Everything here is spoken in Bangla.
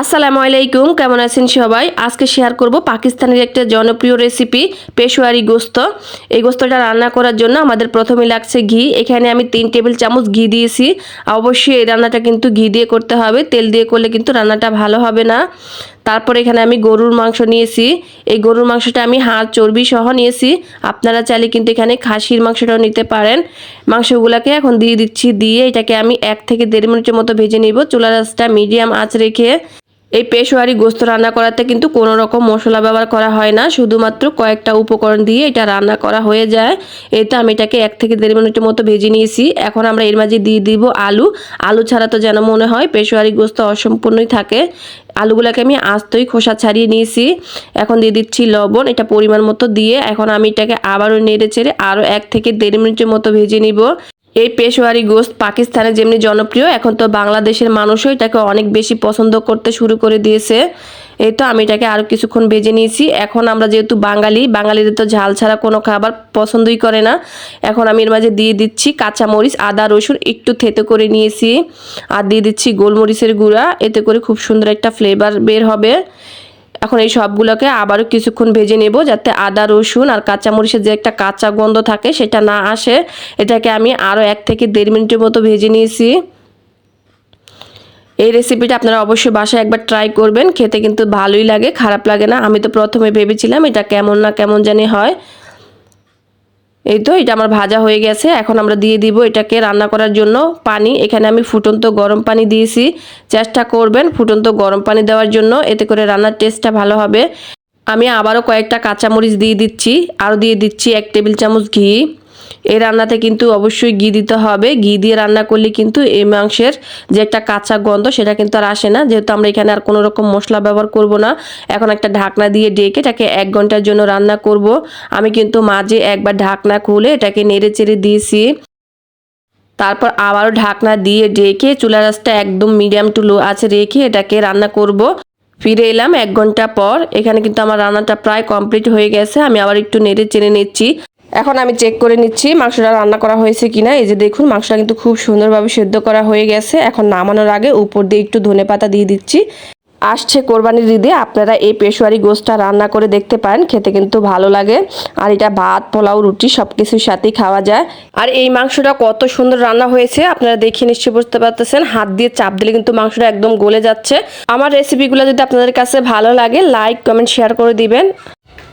আসসালামু আলাইকুম, কেমন আছেন সবাই? আজকে শেয়ার করব পাকিস্তানের একটা জনপ্রিয় রেসিপি পেশোয়ারি গোস্ত। এই গোস্তটা রান্না করার জন্য আমাদের প্রথমে লাগছে ঘি। এখানে আমি তিন টেবিল চামচ ঘি দিয়েছি। অবশ্যই এই রান্নাটা কিন্তু ঘি দিয়ে করতে হবে। তেল দিয়ে করলে কিন্তু রান্নাটা ভালো হবে না। তারপর এখানে আমি গরুর মাংস নিয়েছি। এই গরুর মাংসটা আমি হাড় চর্বি সহ নিয়েছি। আপনারা চাইলে কিন্তু এখানে খাসির মাংসটাও নিতে পারেন। মাংসগুলোকে এখন দিয়ে দিচ্ছি, দিয়ে এটাকে আমি এক থেকে দেড় মিনিটের মতো ভেজে নিব। চুলা রাসটা মিডিয়াম আঁচ রেখে এই পেশোয়ারি গোস্ত রান্না করাতে কিন্তু কোনো রকম মশলা ব্যবহার করা হয় না। শুধুমাত্র কয়েকটা উপকরণ দিয়ে এটা রান্না করা হয়ে যায়। এই তো আমি এটাকে এক থেকে দেড় মিনিটের মতো ভেজে নিয়েছি। এখন আমরা এর মাঝে দিয়ে দিব আলু। আলু ছাড়া তো যেন মনে হয় পেশোয়ারি গোস্ত অসম্পূর্ণই থাকে। আলুগুলোকে আমি আস্তই খোসা ছাড়িয়ে নিয়েছি। এখন দিয়ে দিচ্ছি লবণ, এটা পরিমাণ মতো দিয়ে। এখন আমি এটাকে আবারও নেড়ে চেড়ে আরও এক থেকে দেড় মিনিটের মতো ভেজে নিব। এই পেশোয়ারি গোস্ত পাকিস্তানে যেমনি জনপ্রিয়, এখন তো বাংলাদেশের মানুষও এটাকে অনেক বেশি পছন্দ করতে শুরু করে দিয়েছে। এই তো আমি এটাকে আরও কিছুক্ষণ ভেজে নিয়েছি। এখন আমরা যেহেতু বাঙালি, বাঙালিদের তো ঝাল ছাড়া কোনো খাবার পছন্দই করে না। এখন আমি এর মাঝে দিয়ে দিচ্ছি কাঁচামরিচ, আদা, রসুন একটু থেতে করে নিয়েছি। আর দিয়ে দিচ্ছি গোলমরিচের গুঁড়া, এতে করে খুব সুন্দর একটা ফ্লেভার বের হবে। এখন এই সবগুলোকে আবারও কিছুক্ষণ ভেজে নেব যাতে আদা, রসুন আর কাঁচামরিচের যে একটা কাঁচা গন্ধ থাকে সেটা না আসে। এটাকে আমি আরও এক থেকে দেড় মিনিটের মতো ভেজে নিয়েছি। এই রেসিপিটা আপনারা অবশ্যই বাসায় একবার ট্রাই করবেন। খেতে কিন্তু ভালোই লাগে, খারাপ লাগে না। আমি তো প্রথমে ভেবেছিলাম এটা কেমন না কেমন জানি হয়। এই তো, এটা আমার ভাজা হয়ে গেছে। এখন আমরা দিয়ে দিব এটাকে রান্না করার জন্য পানি। এখানে আমি ফুটন্ত গরম পানি দিয়েছি। চেষ্টা করবেন ফুটন্ত গরম পানি দেওয়ার জন্য, এতে করে রান্নার টেস্টটা ভালো হবে। আমি আবারও কয়েকটা কাঁচামরিচ দিয়ে দিচ্ছি। আরও দিয়ে দিচ্ছি এক টেবিল চামচ ঘি। এই রান্নাতে কিন্তু অবশ্যই ঘি দিতে হবে। ঘি দিয়ে রান্না করলে কিন্তু এই মাংসের যে একটা কাঁচা গন্ধ, সেটা কিন্তু আর আসে না। যেহেতু আমরা এখানে আর কোনো রকম মশলা ব্যবহার করব না, এখন একটা ঢাকনা দিয়ে ডেকে এটাকে এক ঘণ্টার জন্য রান্না করব। আমি কিন্তু মাঝে একবার ঢাকনা খুলে এটাকে নেড়ে চেড়ে দিয়েছি। তারপর আবারও ঢাকনা দিয়ে ডেকে চুলা রাসটা একদম মিডিয়াম টু লো আছে রেখে এটাকে রান্না করব। ফিরে এলাম এক ঘণ্টা পর। এখানে কিন্তু আমার রান্নাটা প্রায় কমপ্লিট হয়ে গেছে। আমি আবার একটু নেড়ে চেড়ে নিচ্ছি। এখন আমি চেক করে নিচ্ছি, মাংসটা রান্না করা হয়েছে কিনা। এই যে দেখুন, মাংসটা কিন্তু খুব সুন্দরভাবে সেদ্ধ করা হয়ে গেছে। এখন নামানোর আগে উপর দিয়ে একটু ধনে পাতা দিয়ে দিচ্ছি। আসছে কোরবানির ঈদে, আপনারা এই পেশোয়ারি গোস্তটা রান্না করে দেখতে পারেন, খেতে কিন্তু ভালো লাগে। আর এটা ভাত, পোলাও, রুটি সব কিছুর সাথেই খাওয়া যায়। আর এই মাংসটা কত সুন্দর রান্না হয়েছে, আপনারা দেখে নিশ্চয়ই বুঝতে পারতেছেন। হাত দিয়ে চাপ দিলে কিন্তু মাংসটা একদম গলে যাচ্ছে। আমার রেসিপিগুলো যদি আপনাদের কাছে ভালো লাগে লাইক কমেন্ট শেয়ার করে দিবেন।